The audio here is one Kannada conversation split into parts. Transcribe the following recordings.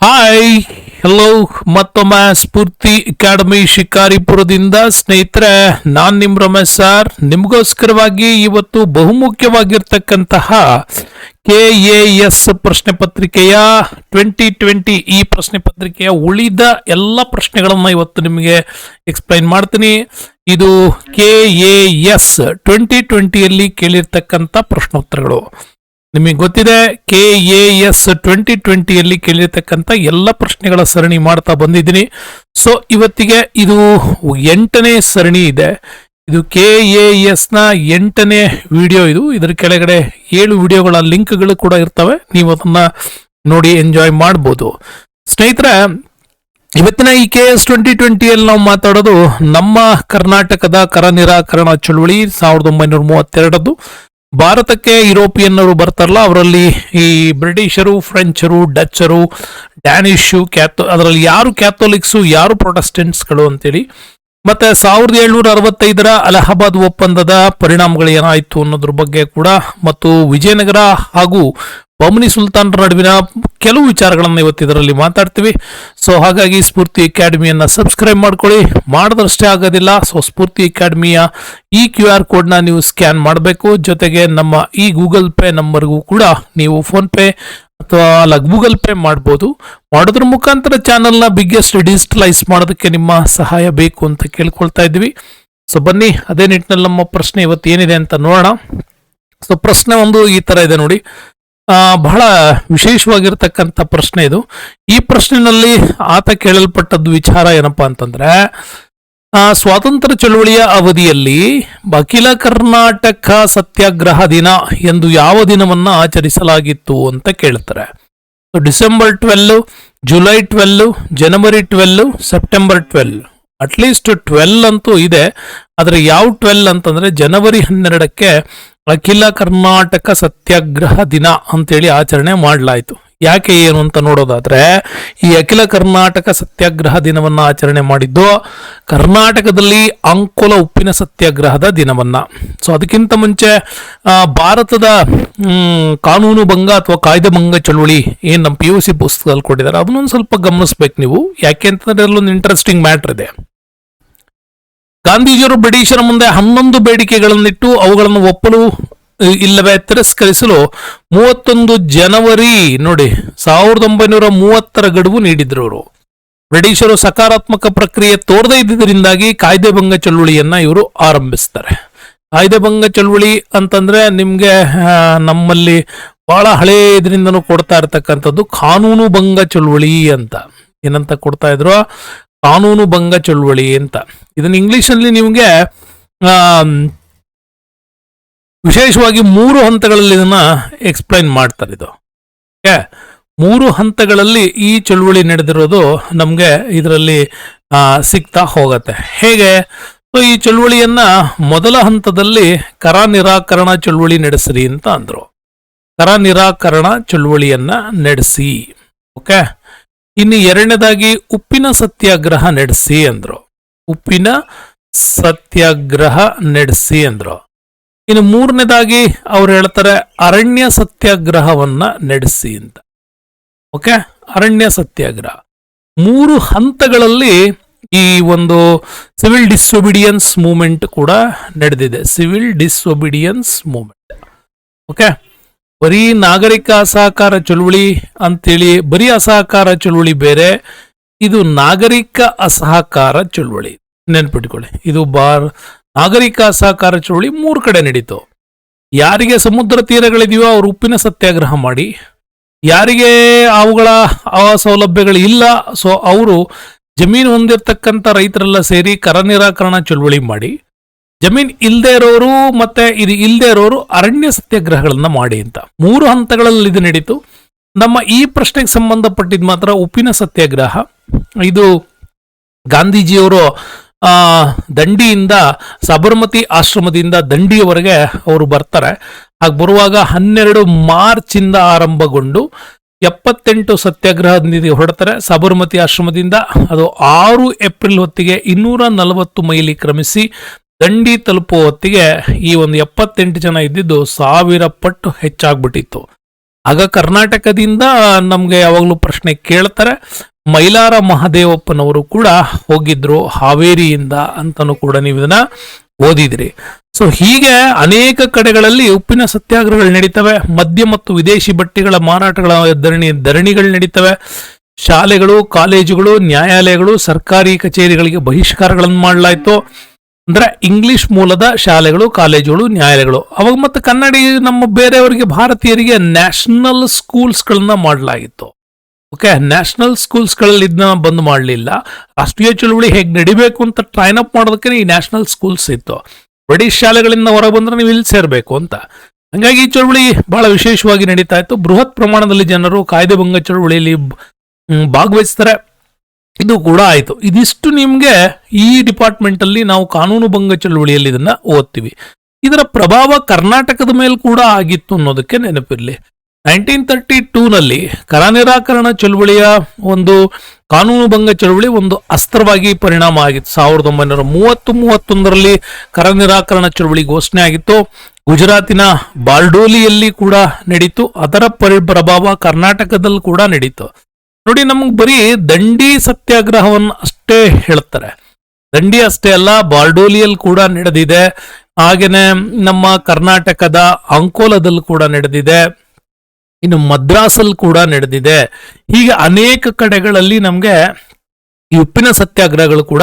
ಹಾಯ್ ಹಲೋ ಮತ್ತೊಮ್ಮೆ ಸ್ಫೂರ್ತಿ ಅಕಾಡೆಮಿ ಶಿಕಾರಿಪುರದಿಂದ ಸ್ನೇಹಿತರೆ, ನಾನ್ ನಿಮ್ ರಮೇಶ್ ಸರ್. ನಿಮಗೋಸ್ಕರವಾಗಿ ಇವತ್ತು ಬಹುಮುಖ್ಯವಾಗಿರ್ತಕ್ಕಂತಹ ಕೆ ಎ ಎಸ್ ಪ್ರಶ್ನೆ ಪತ್ರಿಕೆಯ ಟ್ವೆಂಟಿ ಟ್ವೆಂಟಿ ಈ ಪ್ರಶ್ನೆ ಪತ್ರಿಕೆಯ ಉಳಿದ ಎಲ್ಲ ಪ್ರಶ್ನೆಗಳನ್ನು ಇವತ್ತು ನಿಮಗೆ ಎಕ್ಸ್ಪ್ಲೈನ್ ಮಾಡ್ತೀನಿ. ಇದು ಕೆ ಎ ಎಸ್ ಟ್ವೆಂಟಿ ಟ್ವೆಂಟಿಯಲ್ಲಿ ಕೇಳಿರ್ತಕ್ಕಂಥ ಪ್ರಶ್ನೋತ್ತರಗಳು. ನಿಮಗೆ ಗೊತ್ತಿದೆ ಕೆ ಎ ಎಸ್ ಟ್ವೆಂಟಿ ಟ್ವೆಂಟಿಯಲ್ಲಿ ಕೇಳಿರ್ತಕ್ಕಂಥ ಎಲ್ಲ ಪ್ರಶ್ನೆಗಳ ಸರಣಿ ಮಾಡ್ತಾ ಬಂದಿದ್ದೀನಿ. ಸೊ ಇವತ್ತಿಗೆ ಇದು ಎಂಟನೇ ಸರಣಿ ಇದೆ. ಇದು ಕೆ ಎ ಎಸ್ನ ಎಂಟನೇ ವಿಡಿಯೋ ಇದು. ಇದರ ಕೆಳಗಡೆ ಏಳು ವಿಡಿಯೋಗಳ ಲಿಂಕ್ಗಳು ಕೂಡ ಇರ್ತವೆ. ನೀವು ಅದನ್ನು ನೋಡಿ ಎಂಜಾಯ್ ಮಾಡ್ಬೋದು. ಸ್ನೇಹಿತರೆ, ಇವತ್ತಿನ ಈ ಕೆ ಎಸ್ ಟ್ವೆಂಟಿ ಟ್ವೆಂಟಿಯಲ್ಲಿ ನಾವು ಮಾತಾಡೋದು ನಮ್ಮ ಕರ್ನಾಟಕದ ಕರ ನಿರಾಕರಣ ಚಳುವಳಿ ಸಾವಿರದ ಒಂಬೈನೂರ ಮೂವತ್ತೆರಡದ್ದು ಭಾರತಕ್ಕೆ ಯುರೋಪಿಯನ್ನರು ಬರ್ತಾರಲ್ಲ, ಅವರಲ್ಲಿ ಈ ಬ್ರಿಟಿಷರು, ಫ್ರೆಂಚರು, ಡಚ್ಚರು ಡ್ಯಾನಿಷು ಕ್ಯಾಥೋ, ಅದರಲ್ಲಿ ಯಾರು ಕ್ಯಾಥೋಲಿಕ್ಸು, ಯಾರು ಪ್ರೊಟೆಸ್ಟೆಂಟ್ಸ್ಗಳು ಅಂತೇಳಿ. ಮತ್ತೆ ಸಾವಿರದ ಏಳ್ನೂರ ಅರವತ್ತೈದರ ಅಲಹಾಬಾದ್ ಒಪ್ಪಂದದ ಪರಿಣಾಮಗಳು ಏನಾಯಿತು ಅನ್ನೋದ್ರ ಬಗ್ಗೆ ಕೂಡ, ಮತ್ತು ವಿಜಯನಗರ ಹಾಗೂ ಬಮನಿ ಸುಲ್ತಾನ್ರ ನಡುವಿನ ಕೆಲವು ವಿಚಾರಗಳನ್ನು ಇವತ್ತು ಇದರಲ್ಲಿ ಮಾತಾಡ್ತೀವಿ. ಸೊ ಹಾಗಾಗಿ ಸ್ಫೂರ್ತಿ ಅಕಾಡೆಮಿಯನ್ನು ಸಬ್ಸ್ಕ್ರೈಬ್ ಮಾಡ್ಕೊಳ್ಳಿ. ಮಾಡಿದ್ರಷ್ಟೇ ಆಗೋದಿಲ್ಲ ಸೊ ಸ್ಫೂರ್ತಿ ಅಕಾಡೆಮಿಯ ಈ ಕ್ಯೂ ಆರ್ ಕೋಡ್ನ ನೀವು ಸ್ಕ್ಯಾನ್ ಮಾಡಬೇಕು. ಜೊತೆಗೆ ನಮ್ಮ ಈ ಗೂಗಲ್ ಪೇ ನಂಬರ್ಗೂ ಕೂಡ ನೀವು ಫೋನ್ ಪೇ ಅಥವಾ ಅಲ್ಲ ಗೂಗಲ್ ಪೇ ಮಾಡ್ಬೋದು. ಮಾಡೋದ್ರ ಮುಖಾಂತರ ಚಾನಲ್ನ ಬಿಗ್ಗೆಸ್ಟ್ ಡಿಜಿಟಲೈಸ್ ಮಾಡೋದಕ್ಕೆ ನಿಮ್ಮ ಸಹಾಯ ಬೇಕು ಅಂತ ಕೇಳ್ಕೊಳ್ತಾ ಇದ್ವಿ ಸೊ ಬನ್ನಿ, ಅದೇ ನಿಟ್ಟಿನಲ್ಲಿ ನಮ್ಮ ಪ್ರಶ್ನೆ ಇವತ್ತು ಏನಿದೆ ಅಂತ ನೋಡೋಣ. ಸೊ ಪ್ರಶ್ನೆ ಒಂದು ಈ ತರ ಇದೆ ನೋಡಿ. ಬಹಳ ವಿಶೇಷವಾಗಿರ್ತಕ್ಕಂಥ ಪ್ರಶ್ನೆ ಇದು. ಈ ಪ್ರಶ್ನೆನಲ್ಲಿ ಆತ ಕೇಳಲ್ಪಟ್ಟದ್ದು ವಿಚಾರ ಏನಪ್ಪಾ ಅಂತಂದ್ರೆ ಸ್ವಾತಂತ್ರ್ಯ ಚಳುವಳಿಯ ಅವಧಿಯಲ್ಲಿ ಅಖಿಲ ಕರ್ನಾಟಕ ಸತ್ಯಾಗ್ರಹ ದಿನ ಎಂದು ಯಾವ ದಿನವನ್ನ ಆಚರಿಸಲಾಗಿತ್ತು ಅಂತ ಕೇಳ್ತಾರೆ. December twelve July twelve January twelve September twelve at least twelve ಅಂತೂ ಇದೆ. ಆದರೆ ಯಾವ ಟ್ವೆಲ್ ಅಂತಂದ್ರೆ, ಜನವರಿ ಹನ್ನೆರಡಕ್ಕೆ ಅಖಿಲ ಕರ್ನಾಟಕ ಸತ್ಯಾಗ್ರಹ ದಿನ ಅಂತೇಳಿ ಆಚರಣೆ ಮಾಡಲಾಯಿತು. ಯಾಕೆ ಏನು ಅಂತ ನೋಡೋದಾದ್ರೆ, ಈ ಅಖಿಲ ಕರ್ನಾಟಕ ಸತ್ಯಾಗ್ರಹ ದಿನವನ್ನ ಆಚರಣೆ ಮಾಡಿದ್ದು ಕರ್ನಾಟಕದಲ್ಲಿ ಅಂಕೋಲ ಉಪ್ಪಿನ ಸತ್ಯಾಗ್ರಹದ ದಿನವನ್ನ. ಸೊ ಅದಕ್ಕಿಂತ ಮುಂಚೆ ಭಾರತದ ಕಾನೂನು ಭಂಗ ಅಥವಾ ಕಾಯ್ದೆ ಭಂಗ ಚಳುವಳಿ ಏನು ನಮ್ಮ ಪಿ ಯು ಸಿ ಪುಸ್ತಕದಲ್ಲಿ ಕೊಟ್ಟಿದ್ದಾರೆ, ಅದನ್ನೊಂದು ಸ್ವಲ್ಪ ಗಮನಿಸ್ಬೇಕು ನೀವು. ಯಾಕೆ ಅಂತಂದ್ರೆ ಅಲ್ಲೊಂದು ಇಂಟ್ರೆಸ್ಟಿಂಗ್ ಮ್ಯಾಟ್ರ್ ಇದೆ. ಗಾಂಧೀಜಿಯವರು ಬ್ರಿಟಿಷರ ಮುಂದೆ ಹನ್ನೊಂದು ಬೇಡಿಕೆಗಳನ್ನಿಟ್ಟು ಅವುಗಳನ್ನು ಒಪ್ಪಲು ಇಲ್ಲವೇ ತಿರಸ್ಕರಿಸಲು ಮೂವತ್ತೊಂದು ಜನವರಿ ನೋಡಿ, ಸಾವಿರದ ಒಂಬೈನೂರ ಮೂವತ್ತರ ಗಡುವು ನೀಡಿದ್ರು ಅವರು ಬ್ರಿಟಿಷರು ಸಕಾರಾತ್ಮಕ ಪ್ರಕ್ರಿಯೆ ತೋರದೇ ಇದ್ದರಿಂದಾಗಿ ಕಾಯ್ದೆ ಭಂಗ ಚಳುವಳಿಯನ್ನ ಇವರು ಆರಂಭಿಸ್ತಾರೆ. ಕಾಯ್ದೆ ಭಂಗ ಚಳುವಳಿ ಅಂತಂದ್ರೆ ನಿಮ್ಗೆ ನಮ್ಮಲ್ಲಿ ಬಹಳ ಹಳೇ ಇದರಿಂದನೂ ಕೊಡ್ತಾ ಇರತಕ್ಕಂಥದ್ದು ಕಾನೂನು ಭಂಗ ಚಳುವಳಿ ಅಂತ. ಏನಂತ ಕೊಡ್ತಾ ಇದ್ರು? ಕಾನೂನು ಭಂಗ ಚಳುವಳಿ ಅಂತ. ಇದನ್ನ ಇಂಗ್ಲಿಷ್ ಅಲ್ಲಿ ನಿಮ್ಗೆ ವಿಶೇಷವಾಗಿ ಮೂರು ಹಂತಗಳಲ್ಲಿ ಇದನ್ನ ಎಕ್ಸ್ಪ್ಲೈನ್ ಮಾಡ್ತಾರೆ ಇದು. ಓಕೆ? ಮೂರು ಹಂತಗಳಲ್ಲಿ ಈ ಚಳುವಳಿ ನಡೆದಿರೋದು ನಮಗೆ ಇದರಲ್ಲಿ ಸಿಗ್ತಾ ಹೋಗತ್ತೆ. ಹೇಗೆ? ಸೊ, ಈ ಚಳುವಳಿಯನ್ನ ಮೊದಲ ಹಂತದಲ್ಲಿ ಕರ ನಿರಾಕರಣ ಚಳುವಳಿ ನಡೆಸಿರಿ ಅಂತ ಅಂದ್ರು. ಕರ ನಿರಾಕರಣ ಚಳುವಳಿಯನ್ನ ನಡೆಸಿ. ಓಕೆ? ಇನ್ನು ಎರಡನೇದಾಗಿ ಉಪ್ಪಿನ ಸತ್ಯಾಗ್ರಹ ನಡೆಸಿ ಅಂದ್ರು. ಉಪ್ಪಿನ ಸತ್ಯಾಗ್ರಹ ನಡೆಸಿ ಅಂದ್ರು. ಇನ್ನು ಮೂರನೇದಾಗಿ ಅವ್ರು ಹೇಳ್ತಾರೆ ಅರಣ್ಯ ಸತ್ಯಾಗ್ರಹವನ್ನ ನಡೆಸಿ ಅಂತ. ಓಕೆ? ಅರಣ್ಯ ಸತ್ಯಾಗ್ರಹ. ಮೂರು ಹಂತಗಳಲ್ಲಿ ಈ ಒಂದು ಸಿವಿಲ್ ಡಿಸೊಬಿಡಿಯನ್ಸ್ ಮೂವ್ಮೆಂಟ್ ಕೂಡ ನಡೆದಿದೆ. Civil disobedience movement okay? ಬರೀ ನಾಗರಿಕ ಅಸಹಕಾರ ಚಳುವಳಿ ಅಂತೇಳಿ, ಬರೀ ಅಸಹಕಾರ ಚಳುವಳಿ ಬೇರೆ, ಇದು ನಾಗರಿಕ ಅಸಹಕಾರ ಚಳುವಳಿ. ನೆನ್ಪಿಟ್ಕೊಳ್ಳಿ, ಇದು ಬಾರ್, ನಾಗರಿಕ ಅಸಹಕಾರ ಚಳುವಳಿ ಮೂರು ಕಡೆ ನಡೀತು. ಯಾರಿಗೆ ಸಮುದ್ರ ತೀರಗಳಿದೆಯೋ ಅವ್ರು ಉಪ್ಪಿನ ಸತ್ಯಾಗ್ರಹ ಮಾಡಿ, ಯಾರಿಗೆ ಅವುಗಳ ಸೌಲಭ್ಯಗಳು ಇಲ್ಲ, ಸೊ ಅವರು ಜಮೀನು ಹೊಂದಿರತಕ್ಕಂಥ ರೈತರೆಲ್ಲ ಸೇರಿ ಕರ ನಿರಾಕರಣ ಚಳುವಳಿ ಮಾಡಿ ಜಮೀನ್ ಇಲ್ಲದೆ ಇರೋರು ಮತ್ತೆ ಇದು ಇಲ್ಲದೆ ಇರೋರು ಅರಣ್ಯ ಸತ್ಯಾಗ್ರಹಗಳನ್ನ ಮಾಡಿ ಅಂತ. ಮೂರು ಹಂತಗಳಲ್ಲಿ ಇದು ನಡೀತು. ನಮ್ಮ ಈ ಪ್ರಶ್ನೆಗೆ ಸಂಬಂಧಪಟ್ಟಿದ್ ಮಾತ್ರ ಉಪ್ಪಿನ ಸತ್ಯಾಗ್ರಹ. ಇದು ಗಾಂಧೀಜಿಯವರು, ಆ, ದಂಡಿಯಿಂದ, ಸಬರ್ಮತಿ ಆಶ್ರಮದಿಂದ ದಂಡಿಯವರೆಗೆ ಅವರು ಬರ್ತಾರೆ. ಹಾಗೆ ಬರುವಾಗ ಹನ್ನೆರಡು ಮಾರ್ಚ್ ಇಂದ ಆರಂಭಗೊಂಡು ಎಪ್ಪತ್ತೆಂಟು ಸತ್ಯಾಗ್ರಹದಿಂದ ಹೊರಡ್ತಾರೆ. ಸಬರ್ಮತಿ ಆಶ್ರಮದಿಂದ ಅದು ಆರು ಏಪ್ರಿಲ್ ಹೊತ್ತಿಗೆ ಇನ್ನೂರ ನಲವತ್ತು ಮೈಲಿ ಕ್ರಮಿಸಿ ದಂಡಿ ತಲುಪುವ ಹೊತ್ತಿಗೆ ಈ ಒಂದು ಎಪ್ಪತ್ತೆಂಟು ಜನ ಇದ್ದಿದ್ದು ಸಾವಿರ ಪಟ್ಟು ಹೆಚ್ಚಾಗ್ಬಿಟ್ಟಿತ್ತು. ಆಗ ಕರ್ನಾಟಕದಿಂದ ನಮಗೆ ಯಾವಾಗಲೂ ಪ್ರಶ್ನೆ ಕೇಳ್ತಾರೆ, ಮೈಲಾರ ಮಹದೇವಪ್ಪನವರು ಕೂಡ ಹೋಗಿದ್ರು ಹಾವೇರಿಯಿಂದ ಅಂತನೂ ಕೂಡ ನೀವು ಇದನ್ನ ಓದಿದ್ರಿ. ಸೊ ಹೀಗೆ ಅನೇಕ ಕಡೆಗಳಲ್ಲಿ ಉಪ್ಪಿನ ಸತ್ಯಾಗ್ರಹಗಳು ನಡೀತವೆ, ಮದ್ಯ ಮತ್ತು ವಿದೇಶಿ ಬಟ್ಟೆಗಳ ಮಾರಾಟಗಳ ಧರಣಿ, ಧರಣಿಗಳು ನಡೀತವೆ. ಶಾಲೆಗಳು, ಕಾಲೇಜುಗಳು, ನ್ಯಾಯಾಲಯಗಳು, ಸರ್ಕಾರಿ ಕಚೇರಿಗಳಿಗೆ ಬಹಿಷ್ಕಾರಗಳನ್ನು ಮಾಡಲಾಯಿತು. ಅಂದ್ರೆ ಇಂಗ್ಲಿಷ್ ಮೂಲದ ಶಾಲೆಗಳು, ಕಾಲೇಜುಗಳು, ನ್ಯಾಯಾಲಯಗಳು. ಅವಾಗ ಮತ್ತೆ ಕನ್ನಡಿ ನಮ್ಮ ಬೇರೆಯವರಿಗೆ ಭಾರತೀಯರಿಗೆ ನ್ಯಾಷನಲ್ ಸ್ಕೂಲ್ಸ್ಗಳನ್ನ ಮಾಡಲಾಗಿತ್ತು. ಓಕೆ ನ್ಯಾಷನಲ್ ಸ್ಕೂಲ್ಸ್ಗಳಲ್ಲಿ ಇದನ್ನ ಬಂದ್ ಮಾಡಲಿಲ್ಲ. ರಾಷ್ಟ್ರೀಯ ಚಳುವಳಿ ಹೇಗೆ ನಡಿಬೇಕು ಅಂತ ಟ್ರೈನ್ ಅಪ್ ಮಾಡೋದಕ್ಕೆ ಈ ನ್ಯಾಷನಲ್ ಸ್ಕೂಲ್ಸ್ ಇತ್ತು. ಬ್ರಿಟಿಷ್ ಶಾಲೆಗಳಿಂದ ಹೊರ ಬಂದ್ರೆ ನೀವು ಇಲ್ಲಿ ಸೇರ್ಬೇಕು ಅಂತ. ಹಂಗಾಗಿ ಈ ಚಳುವಳಿ ಬಹಳ ವಿಶೇಷವಾಗಿ ನಡೀತಾ ಇತ್ತು. ಬೃಹತ್ ಪ್ರಮಾಣದಲ್ಲಿ ಜನರು ಕಾಯ್ದೆ ಭಂಗ ಚಳುವಳಿಯಲ್ಲಿ ಭಾಗವಹಿಸ್ತಾರೆ. ಇದು ಕೂಡ ಆಯಿತು. ಇದಿಷ್ಟು ನಿಮಗೆ ಈ ಡಿಪಾರ್ಟ್ಮೆಂಟಲ್ಲಿ ನಾವು ಕಾನೂನು ಭಂಗ ಚಳುವಳಿಯಲ್ಲಿ ಇದನ್ನು ಓದ್ತೀವಿ. ಇದರ ಪ್ರಭಾವ ಕರ್ನಾಟಕದ ಮೇಲೆ ಕೂಡ ಆಗಿತ್ತು ಅನ್ನೋದಕ್ಕೆ ನೆನಪಿರ್ಲಿ. ನೈನ್ಟೀನ್ ತರ್ಟಿ ಟೂನಲ್ಲಿ ಕರ ನಿರಾಕರಣ ಚಳುವಳಿಯ ಒಂದು ಕಾನೂನು ಭಂಗ ಚಳುವಳಿ ಒಂದು ಅಸ್ತ್ರವಾಗಿ ಪರಿಣಾಮ ಆಗಿತ್ತು. ಸಾವಿರದ ಒಂಬೈನೂರ ಮೂವತ್ತು ಮೂವತ್ತೊಂದರಲ್ಲಿ ಕರ ನಿರಾಕರಣ ಚಳುವಳಿ ಘೋಷಣೆ ಆಗಿತ್ತು. ಗುಜರಾತಿನ ಬಾಲ್ಡೋಲಿಯಲ್ಲಿ ಕೂಡ ನಡೀತು. ಅದರ ಪರಿ ಪ್ರಭಾವ ಕರ್ನಾಟಕದಲ್ಲಿ ಕೂಡ ನಡೀತು. ನೋಡಿ, ನಮ್ಗೆ ಬರೀ ದಂಡಿ ಸತ್ಯಾಗ್ರಹವನ್ನು ಅಷ್ಟೇ ಹೇಳ್ತಾರೆ. ದಂಡಿ ಅಷ್ಟೇ ಅಲ್ಲ, ಬಾರ್ಡೋಲಿಯಲ್ಲಿ ಕೂಡ ನಡೆದಿದೆ. ಹಾಗೇನೆ ನಮ್ಮ ಕರ್ನಾಟಕದ ಅಂಕೋಲದಲ್ಲಿ ಕೂಡ ನಡೆದಿದೆ. ಇನ್ನು ಮದ್ರಾಸಲ್ಲಿ ಕೂಡ ನಡೆದಿದೆ. ಹೀಗೆ ಅನೇಕ ಕಡೆಗಳಲ್ಲಿ ನಮಗೆ ಈ ಉಪ್ಪಿನ ಸತ್ಯಾಗ್ರಹಗಳು ಕೂಡ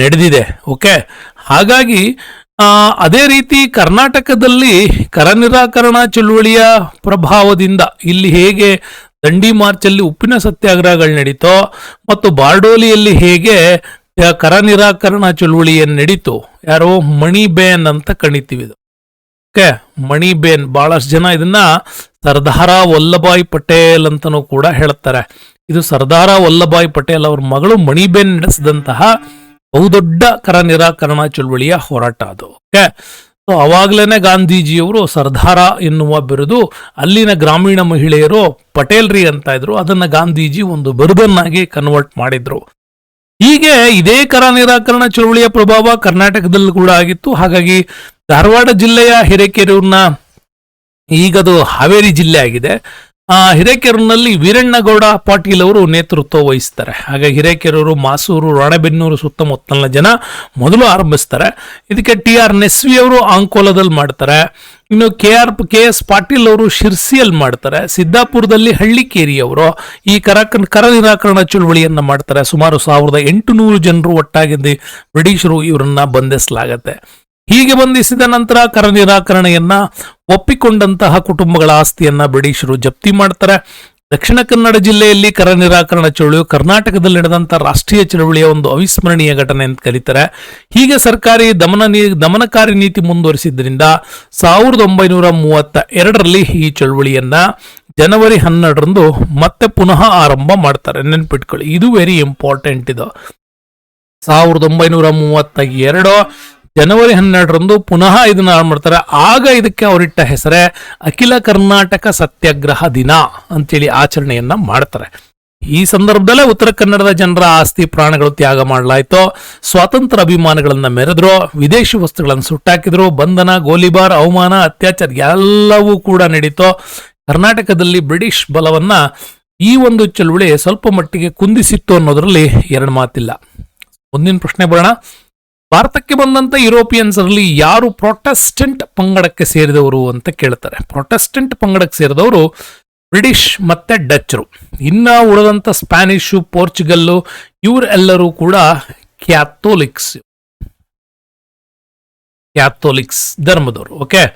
ನಡೆದಿದೆ. ಓಕೆ? ಹಾಗಾಗಿ ಅದೇ ರೀತಿ ಕರ್ನಾಟಕದಲ್ಲಿ ಕರ ನಿರಾಕರಣ ಚಳುವಳಿಯ ಪ್ರಭಾವದಿಂದ ಇಲ್ಲಿ ಹೇಗೆ ದಂಡಿ ಮಾರ್ಚಲ್ಲಿ ಉಪ್ಪಿನ ಸತ್ಯಾಗ್ರಹಗಳು ನಡೀತೋ ಮತ್ತು ಬಾರ್ಡೋಲಿಯಲ್ಲಿ ಹೇಗೆ ಕರ ನಿರಾಕರಣ ಚಳುವಳಿಯನ್ನು ನಡೀತು. ಯಾರೋ ಮಣಿಬೇನ್ ಅಂತ ಕಣಿತೀವಿ ಇದು ಓಕೆ ಮಣಿಬೇನ್ ಬಹಳಷ್ಟು ಜನ ಇದನ್ನ ಸರ್ದಾರ ವಲ್ಲಭಾಯ್ ಪಟೇಲ್ ಅಂತನೂ ಕೂಡ ಹೇಳ್ತಾರೆ. ಇದು ಸರ್ದಾರ ವಲ್ಲಭಾಯ್ ಪಟೇಲ್ ಅವ್ರ ಮಗಳು ಮಣಿಬೇನ್ ನಡೆಸಿದಂತಹ ಬಹುದೊಡ್ಡ ಕರ ನಿರಾಕರಣ ಚಳುವಳಿಯ ಹೋರಾಟ ಅದು. ಓಕೆ ಸೊ ಅವಾಗ್ಲೇನೆ ಗಾಂಧೀಜಿಯವರು ಸರ್ದಾರ ಎನ್ನುವ ಬಿರುದು ಅಲ್ಲಿನ ಗ್ರಾಮೀಣ ಮಹಿಳೆಯರು ಪಟೇಲ್ರಿ ಅಂತ ಇದ್ರು. ಅದನ್ನ ಗಾಂಧೀಜಿ ಒಂದು ಬಿರುದನ್ನಾಗಿ ಕನ್ವರ್ಟ್ ಮಾಡಿದ್ರು. ಹೀಗೆ ಇದೇ ಕರ ನಿರಾಕರಣ ಚಳುವಳಿಯ ಪ್ರಭಾವ ಕರ್ನಾಟಕದಲ್ಲಿ ಕೂಡ ಆಗಿತ್ತು. ಹಾಗಾಗಿ ಧಾರವಾಡ ಜಿಲ್ಲೆಯ ಹಿರೇಕೆರೂರಿನ ಈಗದು ಹಾವೇರಿ ಜಿಲ್ಲೆ ಆಗಿದೆ. ಹಿರೇಕೆರೂರಿನಲ್ಲಿ ವೀರಣ್ಣಗೌಡ ಪಾಟೀಲ್ ಅವರು ನೇತೃತ್ವ ವಹಿಸ್ತಾರೆ. ಹಾಗಾಗಿ ಹಿರೇಕೆರೂರು, ಮಾಸೂರು, ರಾಣೆಬೆನ್ನೂರು ಸುತ್ತಮುತ್ತಲಿನ ಜನ ಮೊದಲು ಆರಂಭಿಸ್ತಾರೆ. ಇದಕ್ಕೆ ಟಿ ಆರ್ ನೆಸ್ವಿ ಅವರು ಆಂಕೋಲದಲ್ಲಿ ಮಾಡ್ತಾರೆ. ಇನ್ನು K R K S Patil ಅವರು ಶಿರ್ಸಿಯಲ್ಲಿ ಮಾಡ್ತಾರೆ. ಸಿದ್ದಾಪುರದಲ್ಲಿ ಹಳ್ಳಿಕೇರಿ ಅವರು ಈ ಕರ ಕರ ನಿರಾಕರಣ ಚಳುವಳಿಯನ್ನು ಮಾಡ್ತಾರೆ. ಸುಮಾರು ಸಾವಿರದ ಎಂಟುನೂರು ಜನರು ಒಟ್ಟಾಗಿದ್ದು ಬ್ರಿಟಿಷರು ಇವರನ್ನ ಬಂಧಿಸಲಾಗತ್ತೆ. ಹೀಗೆ ಬಂಧಿಸಿದ ನಂತರ ಕರ ನಿರಾಕರಣೆಯನ್ನ ಒಪ್ಪಿಕೊಂಡಂತಹ ಕುಟುಂಬಗಳ ಆಸ್ತಿಯನ್ನ ಬ್ರಿಟಿಷರು ಜಪ್ತಿ ಮಾಡ್ತಾರೆ. ದಕ್ಷಿಣ ಕನ್ನಡ ಜಿಲ್ಲೆಯಲ್ಲಿ ಕರ ನಿರಾಕರಣ ಚಳುವಳಿ ಕರ್ನಾಟಕದಲ್ಲಿ ನಡೆದಂತ ರಾಷ್ಟ್ರೀಯ ಚಳುವಳಿಯ ಒಂದು ಅವಿಸ್ಮರಣೀಯ ಘಟನೆ ಅಂತ ಕರೀತಾರೆ. ಹೀಗೆ ಸರ್ಕಾರಿ ದಮನ ದಮನಕಾರಿ ನೀತಿ ಮುಂದುವರಿಸಿದ್ರಿಂದ ಸಾವಿರದ ಒಂಬೈನೂರ ಮೂವತ್ತ ಎರಡರಲ್ಲಿ ಈ ಚಳುವಳಿಯನ್ನ ಜನವರಿ ಹನ್ನೆರಡರಂದು ಮತ್ತೆ ಪುನಃ ಆರಂಭ ಮಾಡ್ತಾರೆ. ನೆನ್ಪಿಟ್ಕೊಳ್ಳಿ, ಇದು ವೆರಿ ಇಂಪಾರ್ಟೆಂಟ್ ಇದು. ಸಾವಿರದ ಒಂಬೈನೂರ ಮೂವತ್ತ ಎರಡು ಜನವರಿ ಹನ್ನೆರಡರಂದು ಪುನಃ ಇದನ್ನ ಮಾಡ್ತಾರೆ. ಆಗ ಇದಕ್ಕೆ ಅವರಿಟ್ಟ ಹೆಸರೇ ಅಖಿಲ ಕರ್ನಾಟಕ ಸತ್ಯಾಗ್ರಹ ದಿನ ಅಂತೇಳಿ ಆಚರಣೆಯನ್ನ ಮಾಡ್ತಾರೆ. ಈ ಸಂದರ್ಭದಲ್ಲೇ ಉತ್ತರ ಕನ್ನಡದ ಜನರ ಆಸ್ತಿ ಪ್ರಾಣಗಳು ತ್ಯಾಗ ಮಾಡಲಾಯಿತು. ಸ್ವಾತಂತ್ರ್ಯ ಅಭಿಮಾನಗಳನ್ನು ಮೆರೆದ್ರು. ವಿದೇಶಿ ವಸ್ತುಗಳನ್ನು ಸುಟ್ಟಾಕಿದ್ರು. ಬಂಧನ, ಗೋಲಿಬಾರ್, ಅವಮಾನ, ಅತ್ಯಾಚಾರ ಎಲ್ಲವೂ ಕೂಡ ನಡೀತು. ಕರ್ನಾಟಕದಲ್ಲಿ ಬ್ರಿಟಿಷ್ ಬಲವನ್ನ ಈ ಒಂದು ಚಳುವಳಿ ಸ್ವಲ್ಪ ಮಟ್ಟಿಗೆ ಕುಂದಿಸಿತ್ತು ಅನ್ನೋದರಲ್ಲಿ ಎರಡು ಮಾತಿಲ್ಲ. ಮುಂದಿನ ಪ್ರಶ್ನೆ ಬರೋಣ. ಭಾರತಕ್ಕೆ ಬಂದಂತ ಯುರೋಪಿಯನ್ಸ್ ಅಲ್ಲಿ ಯಾರು ಪ್ರೊಟೆಸ್ಟೆಂಟ್ ಪಂಗಡಕ್ಕೆ ಸೇರಿದವರು ಅಂತ ಕೇಳ್ತಾರೆ. ಪ್ರೊಟೆಸ್ಟೆಂಟ್ ಪಂಗಡಕ್ಕೆ ಸೇರಿದವರು ಬ್ರಿಟಿಷ್ ಮತ್ತೆ ಡಚ್ರು ಇನ್ನ ಉಳಿದಂತ ಸ್ಪ್ಯಾನಿಷು, ಪೋರ್ಚುಗಲ್ಲು ಇವರೆಲ್ಲರೂ ಕೂಡ ಕ್ಯಾಥೋಲಿಕ್ಸ್. ಕ್ಯಾಥೋಲಿಕ್ಸ್ ಧರ್ಮದವರು, ಓಕೆ?